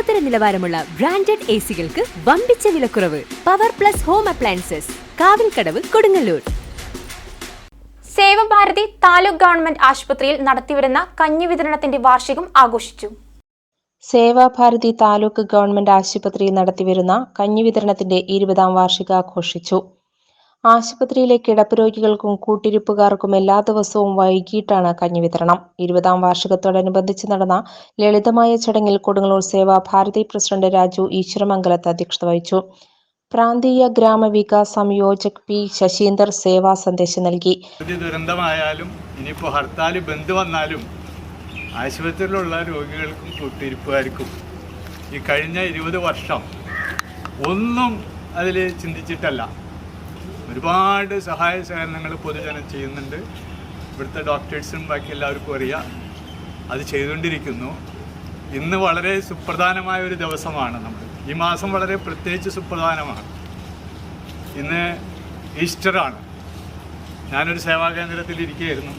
ലോകോത്തര നിലവാരമുള്ള branded A സികൾക്ക് വമ്പിച്ച വിലക്കുറവ് power plus home appliances Kavilkadavu Kodungallur. Sevabharathi taluk government ആശുപത്രിയിൽ നടത്തിവരുന്ന കഞ്ഞി വിതരണത്തിന്റെ വാർഷികം ആഘോഷിച്ചു. സേവാഭാരതി താലൂക്ക് ഗവൺമെന്റ് ആശുപത്രിയിൽ നടത്തിവരുന്ന കഞ്ഞി വിതരണത്തിന്റെ ഇരുപതാം വാർഷികാഘോഷിച്ചു. ആശുപത്രിയിലെ കിടപ്പ് രോഗികൾക്കും കൂട്ടിരിപ്പുകാർക്കും എല്ലാ ദിവസവും വൈകിട്ടാണ് കഞ്ഞി വിതരണം. ഇരുപതാം വാർഷികത്തോടനുബന്ധിച്ച് നടന്ന ലളിതമായ ചടങ്ങിൽ കൊടുങ്ങല്ലൂർ സേവാ ഭാരതി പ്രസിഡന്റ് രാജു ഈശ്വരമംഗലത്ത് അധ്യക്ഷത വഹിച്ചു. പ്രാന്തീയ ഗ്രാമവികാസ് സംയോജക് പി ശശീന്ദർ സേവാ സന്ദേശം നൽകി. ദുരന്തമായാലും ഇനിയിപ്പോൾ ഹർത്താൽ ബന്ദ് വന്നാലും ആശുപത്രിയിലുള്ള രോഗികൾക്കും കൂട്ടിരിപ്പുകാർക്കും ഈ കഴിഞ്ഞ ഇരുപത് വർഷം ഒന്നും അതിൽ ചിന്തിച്ചിട്ടല്ല. ഒരുപാട് സഹായ സഹകരണങ്ങൾ പൊതുജനം ചെയ്യുന്നുണ്ട്. ഇവിടുത്തെ ഡോക്ടേഴ്സും ബാക്കി എല്ലാവർക്കും അറിയാം. അത് ചെയ്തുകൊണ്ടിരിക്കുന്നു. ഇന്ന് വളരെ സുപ്രധാനമായ ഒരു ദിവസമാണ് നമ്മൾ. ഈ മാസം വളരെ പ്രത്യേകിച്ച് സുപ്രധാനമാണ്. ഇന്ന് ഈസ്റ്ററാണ്. ഞാനൊരു സേവാ കേന്ദ്രത്തിൽ ഇരിക്കുകയായിരുന്നു.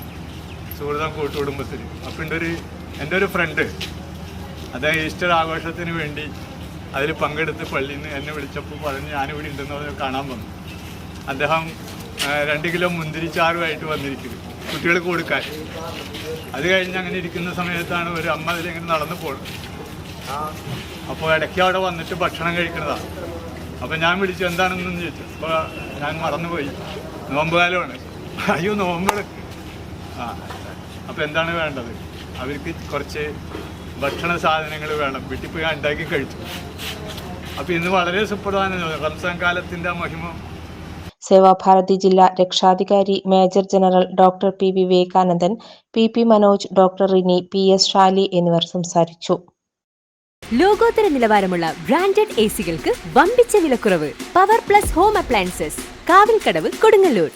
സുഹൃതം കൂട്ടുകുടുംബത്തിൽ അപ്പോൾ എന്റെ ഒരു എന്റെ ഒരു ഫ്രണ്ട് അദ്ദേഹം ഈസ്റ്റർ ആഘോഷത്തിന് വേണ്ടി അതിൽ പങ്കെടുത്ത് പള്ളിയിൽ നിന്ന് എന്നെ വിളിച്ചപ്പോൾ പറഞ്ഞ് ഞാനിവിടെ ഉണ്ടെന്ന് പറഞ്ഞ് കാണാൻ വന്നു. അദ്ദേഹം രണ്ട് കിലോ മുന്തിരിച്ചാറുമായിട്ട് വന്നിരിക്കുന്നു. കുട്ടികൾക്ക് കൊടുക്കാൻ. അത് കഴിഞ്ഞ് അങ്ങനെ ഇരിക്കുന്ന സമയത്താണ് ഒരു അമ്മ അതിലിങ്ങനെ നടന്നു പോകുന്നത് അപ്പോൾ ഇടയ്ക്ക് അവിടെ വന്നിട്ട് ഭക്ഷണം കഴിക്കുന്നതാണ് അപ്പോൾ ഞാൻ വിളിച്ചു എന്താണെന്ന് ചോദിച്ചു. അപ്പോൾ ഞാൻ മറന്നുപോയി. നോമ്പ് കാലമാണ് അയ്യോ നോമ്പ്. ആ അപ്പോൾ എന്താണ് വേണ്ടത്? അവർക്ക് കുറച്ച് ഭക്ഷണ സാധനങ്ങൾ വേണം. വീട്ടിൽ പോയി ഉണ്ടാക്കി കഴിച്ചു. അപ്പോൾ ഇന്ന് വളരെ സുപ്രധാനമാണ്. റംസാൻ കാലത്തിന്റെ മഹിമ സേവാഭാരതി ജില്ലാ രക്ഷാധികാരി major general doctor P Vivekanandan P P Manoj doctor Rini P S Shali എന്നിവർ സംസാരിച്ചു. ലോകോത്തര നിലവാരമുള്ള ബ്രാൻഡഡ് സികൾക്ക് വമ്പിച്ച വിലക്കുറവ് power plus home appliances Kavilkadavu Kodungallur.